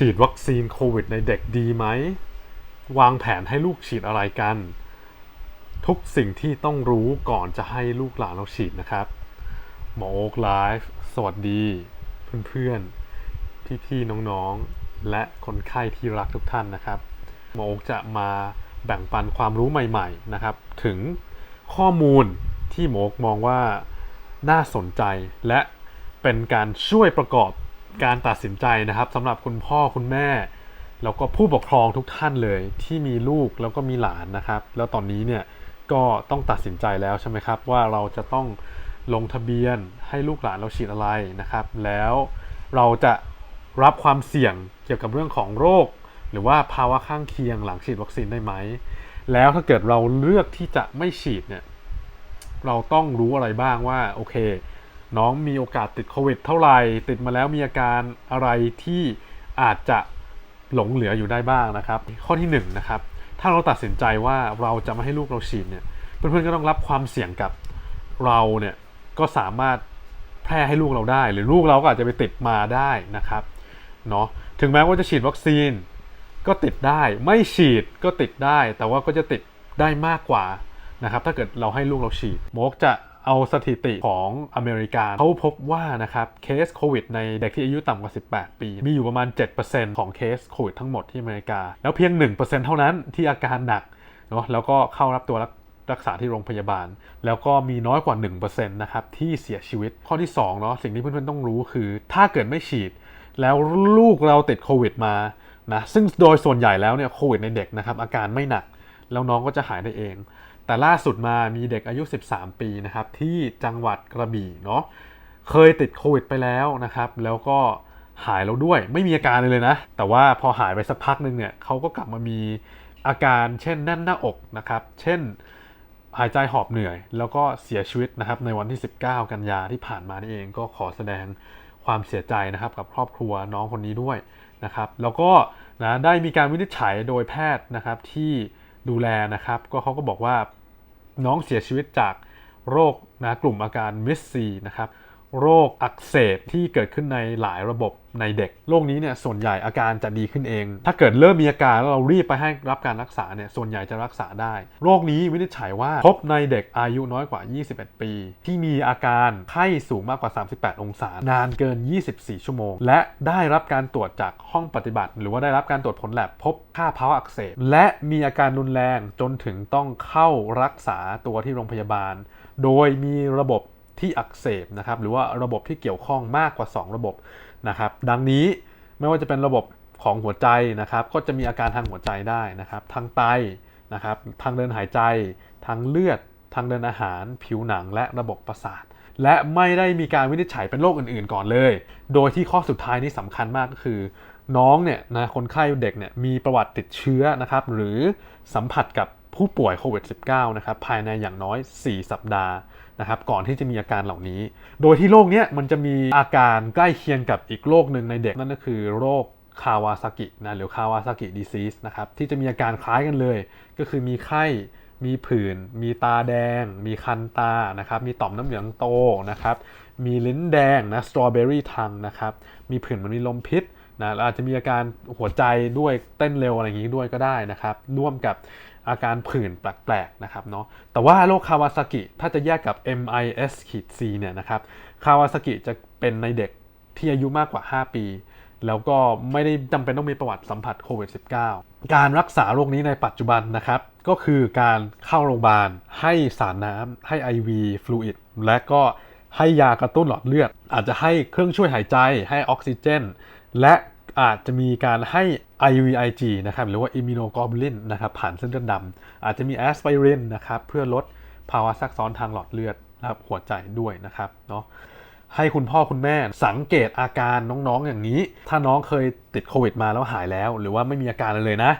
ฉีดวัคซีนโควิดในเด็กดีไหม วางแผนให้ลูกฉีดอะไรกัน ทุกสิ่งที่ต้องรู้ก่อนจะให้ลูกหลานเราฉีดนะครับหมอโอ๊กไลฟ์สวัสดี เพื่อนๆ พี่ๆ น้องๆ และคนไข้ที่รักทุกท่านนะครับหมอโอ๊กจะมาแบ่งปันความรู้ใหม่ๆนะครับ ถึงข้อมูลที่หมอโอ๊กมองว่าน่าสนใจและเป็นการช่วยประกอบ การตัดสินใจนะครับสำหรับคุณพ่อคุณแม่ แล้วก็ผู้ปกครองทุกท่านเลยที่มีลูกแล้วก็มีหลานนะครับ แล้วตอนนี้เนี่ยก็ต้องตัดสินใจแล้วใช่ไหมครับ ว่าเราจะต้องลงทะเบียนให้ลูกหลานเราฉีดอะไรนะครับ แล้วเราจะรับความเสี่ยงเกี่ยวกับเรื่องของโรค หรือว่าภาวะข้างเคียงหลังฉีดวัคซีนได้ไหม แล้วถ้าเกิดเราเลือกที่จะไม่ฉีดเนี่ยเราต้องรู้อะไรบ้างว่าโอเค น้องมีโอกาสติดโควิดเท่าไหร่ ติดมาแล้วมีอาการอะไรที่อาจจะหลงเหลืออยู่ได้บ้างนะครับ ข้อที่1นงนะครับ ถ้าเราตัดสินใจว่าเราจะไม่ให้ลูกเราฉีดเนี่ย เพื่อนๆก็ต้องรับความเสี่ยงกับเราเนี่ยก็สามารถแพร่ให้ลูกเราได้ หรือลูกเราก็อาจจะไปติดมาได้นะครับเนาะถึงแม้ว่าจะฉีดวัคซีนก็ติดได้ ไม่ฉีดก็ติดได้ แต่ว่าก็จะติดได้มากกว่านะครับ ถ้าเกิดเราให้ลูกเราฉีดโมกจะ เอาสถิติของอเมริกาเขาพบว่านะครับเคสโควิดในเด็กที่อายุต่ำกว่า 18 ปี มีอยู่ประมาณ 7%ของเคสโควิดทั้งหมดที่อเมริกา แล้วเพียง 1%เท่านั้นที่อาการหนักเนาะแล้วก็เข้ารับตัวรักษาที่โรงพยาบาล แล้วก็มีน้อยกว่า 1%นะครับที่เสียชีวิตข้อที่2เนาะสิ่งที่เพื่อนๆต้องรู้คือ ถ้าเกิดไม่ฉีด แล้วลูกเราติดโควิดมานะซึ่งโดยส่วนใหญ่แล้วเนี่ยโควิดในเด็กนะครับอาการไม่หนัก แล้วน้องก็จะหายได้เอง แต่ล่าสุดมามีเด็กอายุ 13 ปีนะครับที่จังหวัดกระบี่เนาะเคยติดโควิดไปแล้วนะครับ แล้วก็หายแล้วด้วยไม่มีอาการเลยนะ แต่ว่าพอหายไปสักพักหนึ่งเนี่ยเขาก็กลับมามีอาการเช่นแน่นหน้าอกนะครับ เช่นหายใจหอบเหนื่อย แล้วก็เสียชีวิตนะครับในวันที่ 19 กันยาที่ผ่านมานี่เองก็ขอแสดงความเสียใจนะครับกับครอบครัวน้องคนนี้ด้วยนะครับ แล้วก็นะได้มีการวินิจฉัยโดยแพทย์นะครับที่ ดูแลนะครับ ก็เขาก็บอกว่าน้องเสียชีวิตจากโรคนะกลุ่มอาการมิสซีนะครับ โรคอักเสบที่เกิดขึ้นในหลายระบบในเด็ก โรคนี้เนี่ยส่วนใหญ่อาการจะดีขึ้นเอง ถ้าเกิดเริ่มมีอาการแล้วเรารีบไปให้รับการรักษาเนี่ยส่วนใหญ่จะรักษาได้ โรคนี้วินิจฉัยว่าพบในเด็กอายุน้อยกว่า 21 ปี ที่มีอาการไข้สูงมากกว่า 38 องศา นานเกิน 24 ชั่วโมง และได้รับการตรวจจากห้องปฏิบัติ หรือว่าได้รับการตรวจผลแลบพบค่าภาวะอักเสบ และมีอาการรุนแรงจนถึงต้องเข้ารักษาตัวที่โรงพยาบาล โดยมีระบบ ที่อักเสบนะครับหรือว่าระบบที่เกี่ยวข้องมากกว่า 2 ระบบนะครับ ดังนี้ไม่ว่าจะเป็นระบบของหัวใจนะครับ ก็จะมีอาการทางหัวใจได้นะครับ ทางไตนะครับ ทางเดินหายใจ ทางเลือด ทางเดินอาหาร ผิวหนังและระบบประสาท และไม่ได้มีการวินิจฉัยเป็นโรคอื่นๆ ก่อนเลย โดยที่ข้อสุดท้ายนี้สำคัญมากก็คือ น้องเนี่ยนะคนไข้เด็กเนี่ยมีประวัติติดเชื้อนะครับ หรือสัมผัสกับ ผู้ป่วยโควิด -19 นะครับภายในอย่างน้อย 4 สัปดาห์นะครับก่อนที่จะมีอาการเหล่านี้ โดยที่โรคเนี้ยมันจะมีอาการใกล้เคียงกับอีกโรคหนึ่งในเด็กนั่นก็คือโรคคาวาซากินะหรือคาวาซากิดีซีสนะครับที่จะมีอาการคล้ายกันเลย ก็คือมีไข้มีผื่น มีตาแดง มีคันตานะครับมีต่อมน้ำเหลืองโตนะครับมีลิ้นแดงนะสตรอเบอรี่ทังนะครับมีผื่นมันมีลมพิษนะอาจจะมีอาการหัวใจด้วยเต้นเร็วอะไรอย่างนี้ด้วยก็ได้นะครับร่วมกับ อาการผื่นแปลกๆนะครับเนาะแต่ว่าโรคคาวาซากิถ้าจะแยกกับ MIS ขีด C เนี่ยนะครับคาวาซากิจะเป็นในเด็กที่อายุมากกว่า 5 ปี แล้วก็ไม่ได้จำเป็นต้องมีประวัติสัมผัสโควิด -19 การรักษาโรคนี้ในปัจจุบันนะครับ ก็คือการเข้าโรงพยาบาล ให้สารน้ำให้ IV ฟลูอิดและก็ให้ยากระตุ้นหลอดเลือด อาจจะให้เครื่องช่วยหายใจให้ออกซิเจน และอาจจะมีการให้ IVIG นะครับหรือว่า immunoglobulin นะครับผ่านเส้นเลือดดำอาจจะมีแอสไพรินนะครับเพื่อลดภาวะแทรกซ้อนทางหลอดเลือดนะครับหัวใจด้วยนะครับเนาะให้คุณพ่อคุณแม่สังเกตอาการน้องๆอย่างนี้ ถ้าน้องเคยติดโควิดมาแล้วหายแล้ว หรือว่าไม่มีอาการเลยนะ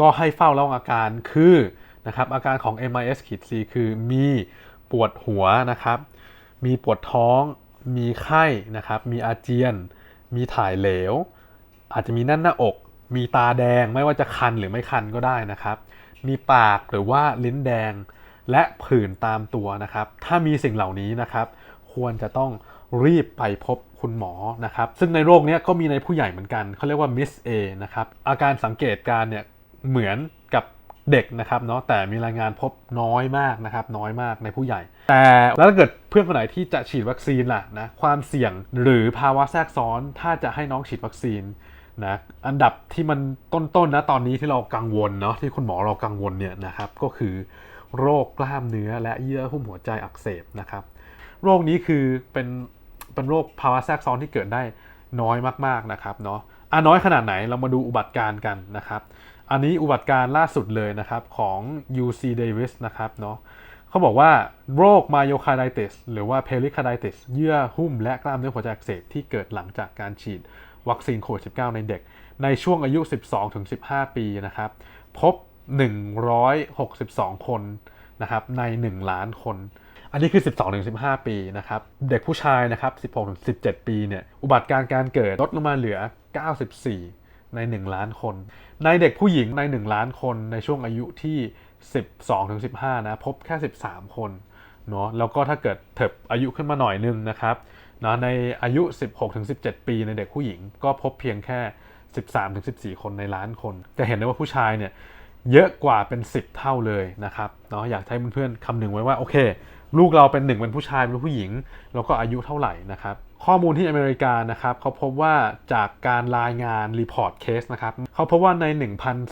ก็ให้เฝ้าระวังอาการคือนะครับอาการของ MIS ขีด C คือมีปวดหัวนะครับ มีปวดท้อง มีไข้นะครับ มีอาเจียน มีถ่ายเหลว อาจจะมีแน่นหน้าอก มีตาแดงไม่ว่าจะคันหรือไม่คันก็ได้นะครับ มีปากหรือว่าลิ้นแดง และผื่นตามตัวนะครับ ถ้ามีสิ่งเหล่านี้นะครับ ควรจะต้องรีบไปพบคุณหมอนะครับ ซึ่งในโรคนี้ก็มีในผู้ใหญ่เหมือนกัน เขาเรียกว่า Miss A นะครับ อาการสังเกตการ์เนี่ยเหมือนกับเด็กนะครับเนาะ แต่มีรายงานพบน้อยมากนะครับ น้อยมากในผู้ใหญ่ แต่แล้วถ้าเกิดเพื่อนคนไหนที่จะฉีดวัคซีนล่ะนะ ความเสี่ยงหรือภาวะแทรกซ้อน ถ้าจะให้น้องฉีดวัคซีน นะอันดับที่มันต้นๆนะตอนนี้ที่เรากังวลเนาะที่คุณหมอเรากังวลเนี่ยนะครับก็คือโรคกล้ามเนื้อและเยื่อหุ้มหัวใจอักเสบนะครับ โรคนี้คือเป็นเป็นโรคภาวะแทรกซ้อนที่เกิดได้น้อยมากๆนะครับเนาะอะน้อยขนาดไหนเรามาดูอุบัติการ์กันนะครับ อันนี้อุบัติการ์ล่าสุดเลยนะครับของ UC Davis นะครับเนาะเขาบอกว่าโรค myocarditis หรือว่า pericarditis เยื่อหุ้มและกล้ามเนื้อหัวใจอักเสบที่เกิดหลังจากการฉีด วัคซีนโควิด -19 ในเด็ก ในช่วงอายุ 12-15 ปีนะครับ พบ 162 คนนะครับใน 1 ล้านคน อันนี้คือ 12-15 ปีนะครับเด็กผู้ชายนะครับ 16-17 ปีเนี่ยอุบัติการณ์การเกิดลดลงมาเหลือ 94 ใน 1 ล้านคน ในเด็กผู้หญิงใน 1 ล้านคนในช่วงอายุที่ 12-15 นะพบแค่ 13 คนเนาะแล้วก็ถ้าเกิดเถิบอายุขึ้นมาหน่อยนึงนะครับ นะในอายุ 16-17 ปีในเด็กผู้หญิง ก็พบเพียงแค่ 13-14 คนในล้านคน จะเห็นได้ว่าผู้ชายเนี่ยเยอะกว่าเป็น 10 เท่าเลยนะครับเนาะอยากให้เพื่อนๆคำหนึ่งไว้ว่าโอเค ลูกเราเป็นหนึ่งเป็นผู้ชายเป็นผู้หญิง แล้วก็อายุเท่าไหร่นะครับข้อมูลที่อเมริกานะครับเขาพบว่าจากการรายงานรีพอร์ตเคสนะครับเขาพบว่าใน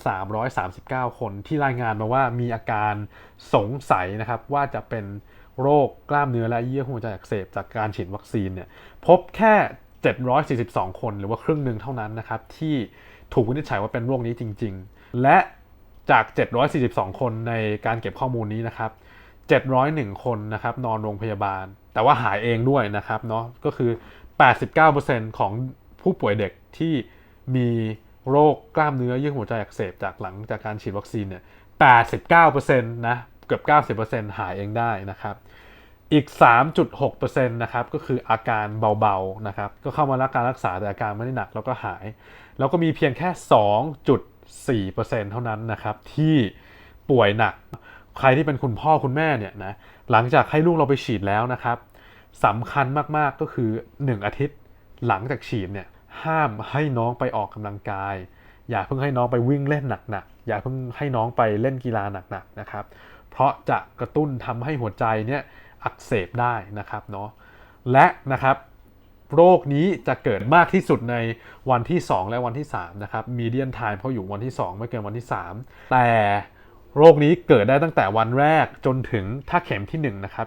1,339 คนที่รายงานมาว่ามีอาการสงสัยนะครับว่าจะเป็น โรคกล้ามเนื้อและเยื่อหุ้มหัวใจอักเสบจากการฉีดวัคซีนเนี่ยพบแค่ 742 คนหรือว่าครึ่งหนึ่งเท่านั้นนะครับที่ถูกวินิจฉัยว่าเป็นโรคนี้จริง ๆ และจาก 742 คนในการเก็บข้อมูลนี้นะครับ 701 คนนะครับนอนโรงพยาบาล แต่ว่าหายเองด้วยนะครับเนาะก็คือ 89%ของผู้ป่วยเด็กที่มีโรคกล้ามเนื้อเยื่อหัวใจอักเสบจากหลังจากการฉีดวัคซีนเนี่ย 89%นะ เกือบ 90%หายเองได้นะครับ อีก 3.6%นะครับก็คืออาการเบาๆนะครับก็เข้ามารับการรักษาแต่อาการไม่ได้หนักแล้วก็หาย แล้วก็มีเพียงแค่ 2.4%เท่านั้นนะครับที่ป่วยหนัก ใครที่เป็นคุณพ่อคุณแม่เนี่ยนะหลังจากให้ลูกเราไปฉีดแล้วนะครับสำคัญมากๆก็คือ 1 อาทิตย์หลังจากฉีดเนี่ยห้ามให้น้องไปออกกำลังกาย อย่าเพิ่งให้น้องไปวิ่งเล่นหนักๆอย่าเพิ่งให้น้องไปเล่นกีฬาหนักๆนะครับเพราะจะกระตุ้นทำให้หัวใจเนี่ย อักเสบได้นะครับเนาะและนะครับโรคนี้จะเกิดมากที่สุดในวันที่ 2 และวันที่3นะครับ median time เขาอยู่วันที่ 2 ไม่เกินวันที่ 3 แต่โรคนี้เกิดได้ตั้งแต่วันแรกจนถึงถ้าเข็มที่1นะครับ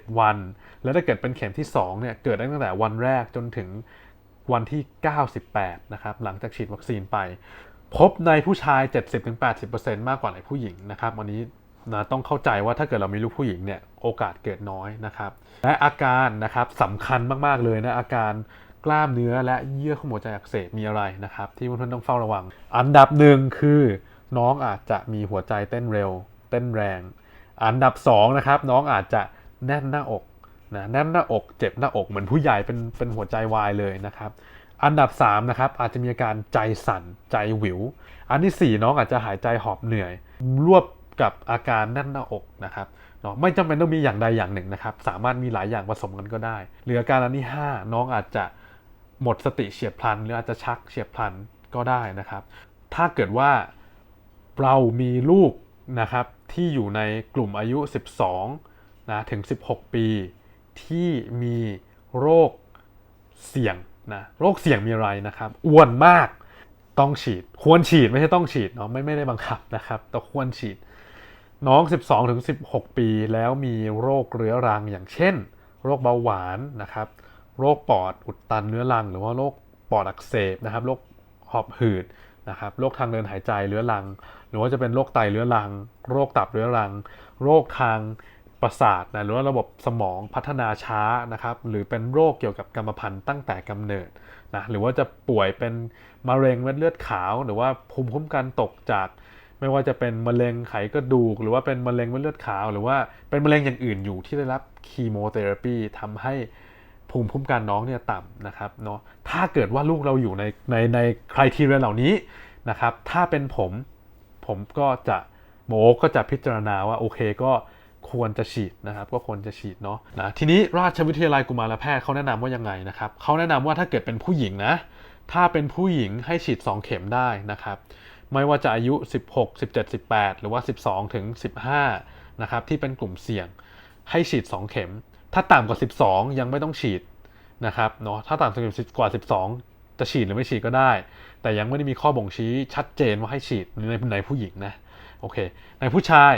70 วัน แล้วถ้าเกิดเป็นเข็มที่2เนี่ยเกิดได้ตั้งแต่วันแรกจนถึงวันที่ 98นะครับหลังจากฉีดวัคซีนไป พบในผู้ชาย 70-80%มากกว่าในผู้หญิงนะครับวันนี้นะต้องเข้าใจว่าถ้าเกิดเรามีลูกผู้หญิงเนี่ย โอกาสเกิดน้อยนะครับ และอาการนะครับสำคัญมากๆเลยนะอาการกล้ามเนื้อและเยื่อหุ้มหัวใจอักเสบมีอะไรนะครับ ที่เพื่อนๆต้องเฝ้าระวัง อันดับหนึ่งคือน้องอาจจะมีหัวใจเต้นเร็ว เต้นแรง อันดับสองนะครับน้องอาจจะแน่นหน้าอกนะแน่นหน้าอกเจ็บหน้าอกเหมือนผู้ใหญ่เป็นเป็นหัวใจวายเลยนะครับอันดับ3นะครับอาจจะมีอาการใจสั่นใจหวิว อันที่ 4 น้องอาจจะหายใจหอบเหนื่อย รวบกับอาการแน่นหน้าอกนะครับ เนาะไม่จำเป็นต้องมีอย่างใดอย่างหนึ่งนะครับ สามารถมีหลายอย่างผสมกันก็ได้ หรืออาการอันที่ 5 น้องอาจจะหมดสติเฉียบพลัน หรืออาจจะชักเฉียบพลันก็ได้นะครับ ถ้าเกิดว่าเรามีลูกนะครับที่อยู่ในกลุ่มอายุ 12นะถึง 16 ปี ที่มีโรคเสี่ยงนะโรคเสี่ยงมีอะไรนะครับอ้วนมากต้องฉีด ควรฉีดไม่ใช่ต้องฉีดเนาะไม่ไม่ได้บังคับนะครับแต่ควรฉีด น้อง 12ถึง16 ปีแล้วมีโรคเรื้อรังอย่างเช่น โรคเบาหวานนะครับ โรคปอดอุดตันเรื้อรัง หรือว่าโรคปอดอักเสบนะครับ โรคหอบหืดนะครับ โรคทางเดินหายใจเรื้อรัง หรือว่าจะเป็นโรคไตเรื้อรัง โรคตับเรื้อรัง โรคทางประสาทนะหรือว่าระบบสมองพัฒนาช้านะครับ หรือเป็นโรคเกี่ยวกับกรรมพันธุ์ตั้งแต่กำเนิดนะ หรือว่าจะป่วยเป็นมะเร็งเม็ดเลือดขาว หรือว่าภูมิคุ้มกันตกจาก ไม่ว่าจะเป็นมะเร็งไขกระดูก หรือว่าเป็นมะเร็งเม็ดเลือดขาว หรือว่าเป็นมะเร็งอย่างอื่นอยู่ที่ได้รับคีโมเทอราปีทำให้ภูมิคุ้มกันน้องเนี่ยต่ำนะครับเนาะถ้าเกิดว่าลูกเราอยู่ในในในคุณทีเรียเหล่านี้นะครับถ้าเป็นผมผมก็จะโมก็จะพิจารณาว่าโอเคก็ควรจะฉีดนะครับก็ควรจะฉีดเนาะนะทีนี้ราชวิทยาลัยกุมารแพทย์เขาแนะนำว่ายังไงนะครับเขาแนะนำว่าถ้าเกิดเป็นผู้หญิงนะถ้าเป็นผู้หญิงให้ฉีด 2 เข็มได้นะครับ ไม่ว่าจะอายุ 16 17 18 หรือว่า 12 ถึง 15 นะครับ ที่เป็นกลุ่มเสี่ยงให้ฉีด 2 เข็ม ถ้าต่ำกว่า 12 ยังไม่ต้องฉีดนะครับเนาะถ้าต่ำกว่า 12 จะฉีดหรือไม่ฉีดก็ได้ แต่ยังไม่ได้มีข้อบ่งชี้ชัดเจนว่าให้ฉีดในในผู้หญิงนะโอเคในผู้ชาย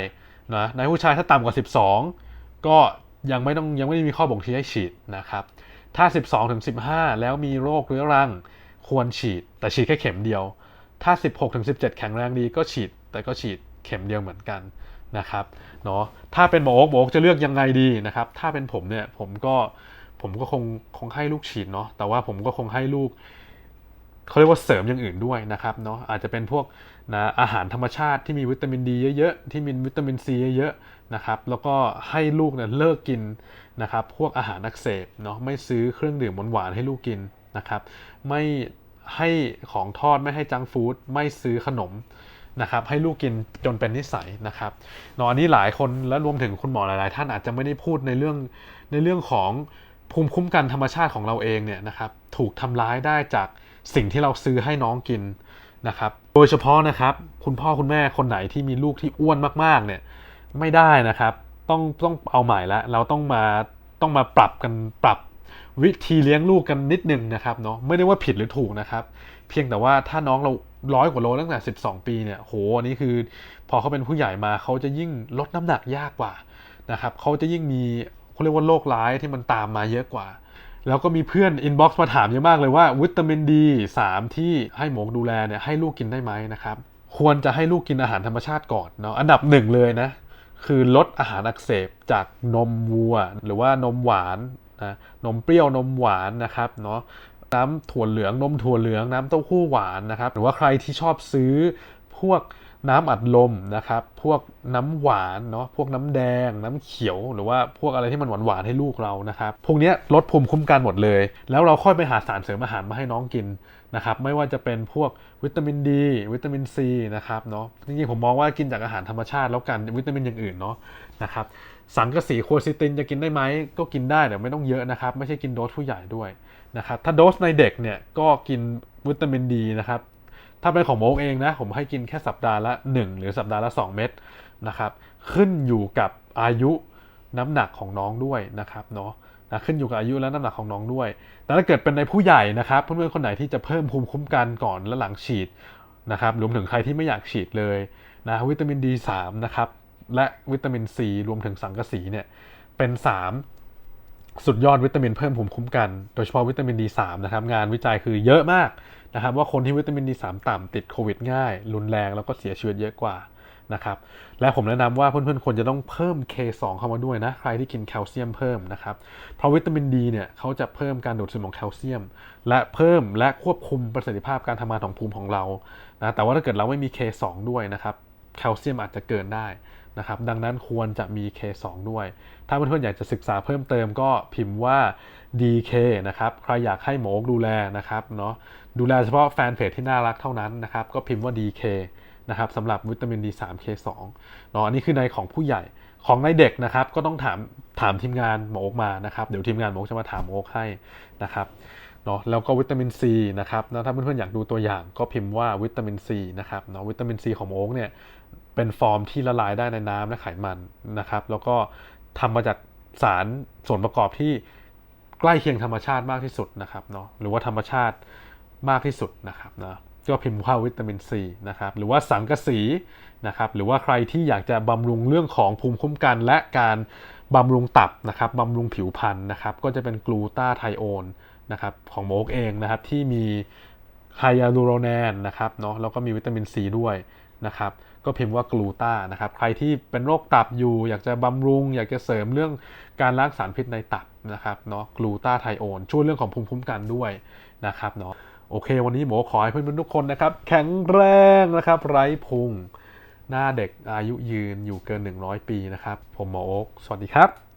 นะในผู้ชายถ้าต่ำกว่า 12 ก็ยังไม่ต้องยังไม่ได้มีข้อบ่งชี้ให้ฉีดนะครับถ้า 12ถึง15 แล้วมีโรคเรื้อรังควรฉีดแต่ฉีดแค่เข็มเดียว ถ้า 16ถึง17 แข็งแรงดีก็ฉีด แต่ก็ฉีดเข็มเดียวเหมือนกันนะครับเนาะถ้าเป็นหมอโอ๊กหมอโอ๊กจะเลือกยังไงดีนะครับ ถ้าเป็นผมเนี่ยผมก็ผมก็คงคงให้ลูกฉีดเนาะแต่ว่าผมก็คงให้ลูกเขาเรียกว่าเสริมอย่างอื่นด้วยนะครับเนาะอาจจะเป็นพวกนะอาหารธรรมชาติที่มีวิตามินดีเยอะๆที่มีวิตามินซีเยอะๆนะครับแล้วก็ให้ลูกเนี่ยเลิกกินนะครับพวกอาหารอักเสบเนาะไม่ซื้อเครื่องดื่มหวานๆให้ลูกกินนะครับไม่ ให้ของทอดไม่ให้จังฟู้ดไม่ซื้อขนมนะครับให้ลูกกินจนเป็นนิสัยนะครับเนาะอันนี้หลายคนและรวมถึงคุณหมอหลาย ๆ ท่านอาจจะไม่ได้พูดในเรื่องในเรื่องของภูมิคุ้มกันธรรมชาติของเราเองเนี่ยนะครับถูกทำร้ายได้จากสิ่งที่เราซื้อให้น้องกินนะครับโดยเฉพาะนะครับคุณพ่อคุณแม่คนไหนที่มีลูกที่อ้วนมาก ๆ เนี่ยไม่ได้นะครับต้องต้องเอาใหม่แล้วเราต้องมาต้องมาปรับกันปรับ วิธีเลี้ยงลูกกันนิดนึงนะครับเนาะไม่ได้ว่าผิดหรือถูกนะครับ เพียงแต่ว่าถ้าน้องเราร้อยกว่าโลตั้งแต่ 12 ปีเนี่ยโหอันนี้คือพอเขาเป็นผู้ใหญ่มาเขาจะยิ่งลดน้ำหนักยากกว่านะครับเขาจะยิ่งมีเขาเรียกว่าโรคร้ายที่มันตามมาเยอะกว่า แล้วก็มีเพื่อนอินบ็อกซ์มาถามเยอะมากเลยว่าวิตามินดี3ที่ให้หมอดูแลเนี่ยให้ลูกกินได้ไหมนะครับควรจะให้ลูกกินอาหารธรรมชาติก่อนเนาะอันดับหนึ่งเลยนะคือลดอาหารอักเสบจากนมวัว หรือว่านมหวาน นะนมเปรี้ยวนมหวานนะครับเนาะน้ำถั่วเหลืองนมถั่วเหลืองน้ำเต้าหู้หวานนะครับหรือว่าใครที่ชอบซื้อพวกน้ำอัดลมนะครับ พวกน้ำหวานเนาะ พวกน้ำแดง น้ำเขียว หรือว่าพวกอะไรที่มันหวานหวานให้ลูกเรานะครับ พวกนี้ลดภูมิคุ้มกันหมดเลย แล้วเราค่อยไปหาสารเสริมอาหารมาให้น้องกินนะครับ ไม่ว่าจะเป็นพวกวิตามินดี วิตามินซีนะครับเนาะ จริงๆผมมองว่ากินจากอาหารธรรมชาติแล้วกัน วิตามินอย่างอื่นเนาะนะครับ สังกะสีโคซิตินจะกินได้ไหมก็กินได้แต่ไม่ต้องเยอะนะครับ ไม่ใช่กินโดสผู้ใหญ่ด้วยนะครับถ้าโดสในเด็กเนี่ยก็กินวิตามินดีนะครับถ้าเป็นของโมกเองนะผมให้กินแค่สัปดาห์ละ 1 หรือสัปดาห์ละ 2 เม็ดนะครับขึ้นอยู่กับอายุน้ำหนักของน้องด้วยนะครับเนาะนะขึ้นอยู่กับอายุและน้ำหนักของน้องด้วย แต่ถ้าเกิดเป็นในผู้ใหญ่นะครับเพื่อนๆคนไหนที่จะเพิ่มภูมิคุ้มกันก่อนและหลังฉีดนะครับรวมถึงใครที่ไม่อยากฉีดเลยนะวิตามิน D3 นะครับ และวิตามิน C รวมถึงสังกะสีเนี่ยเป็น 3 สุดยอดวิตามินเพิ่มภูมิคุ้มกัน โดยเฉพาะวิตามิน D3 นะครับงานวิจัยคือเยอะมากนะครับว่าคนที่วิตามิน D3 ต่ำติดโควิดง่าย รุนแรงแล้วก็เสียชีวิตเยอะกว่านะครับและผมแนะนำว่าเพื่อนๆควรจะต้องเพิ่ม K2 เข้ามาด้วยนะใครที่กินแคลเซียมเพิ่มนะครับเพราะวิตามิน D เนี่ยเขาจะเพิ่มการดูดซึมของแคลเซียม และเพิ่มและควบคุมประสิทธิภาพการทำงานของภูมิของเรานะแต่ว่าถ้าเกิดเราไม่มี K2 ด้วยนะครับแคลเซียมอาจจะเกินได้ นะครับดังนั้นควรจะมี K2 ด้วย ถ้าเพื่อนๆอยากจะศึกษาเพิ่มเติมก็พิมพ์ว่า DK นะครับใครอยากให้หมอดูแลนะครับเนาะดูแลเฉพาะแฟนเพจที่น่ารักเท่านั้นนะครับก็พิมพ์ว่า DK นะครับสำหรับวิตามิน D3 K2 เนาะอันนี้คือในของผู้ใหญ่ของในเด็กนะครับก็ต้องถามถามทีมงานหมอโอ๊กมานะครับเดี๋ยวทีมงานหมอโอ๊กจะมาถามหมอโอ๊กให้นะครับเนาะแล้วก็วิตามินซีนะครับแล้วถ้าเพื่อนๆอยากดูตัวอย่างก็พิมพ์ว่าวิตามินซีนะครับเนาะวิตามินซีของโอ๊กเนี่ย เป็นฟอร์มที่ละลายได้ในน้ำและไขมันนะครับ แล้วก็ทำมาจากสารส่วนประกอบที่ใกล้เคียงธรรมชาติมากที่สุดนะครับเนาะหรือว่าธรรมชาติมากที่สุดนะครับนะก็พิมพ์ว่าวิตามินซีนะครับหรือว่าสังกะสีนะครับหรือว่าใครที่อยากจะบำรุงเรื่องของภูมิคุ้มกัน และการบำรุงตับนะครับบำรุงผิวพรรณนะครับก็จะเป็นกลูตาไทโอนนะครับของโมกเองนะครับที่มีไฮยาลูโรแนนนะครับเนาะแล้วก็มีวิตามินซีด้วย นะครับก็พิมพ์ว่ากลูตานะครับใครที่เป็นโรคตับอยู่ อยากจะบำรุง อยากจะเสริมเรื่องการล้างสารพิษในตับนะครับเนาะกลูตาไทโอนช่วยเรื่องของภูมิคุ้มกันด้วยนะครับเนาะโอเค วันนี้หมอขอให้เพื่อนๆทุกคนนะครับ แข็งแรงนะครับ ไร้พุง หน้าเด็กอายุยืนอยู่เกิน 100 ปีนะครับ ผมหมอโอ๊กสวัสดีครับ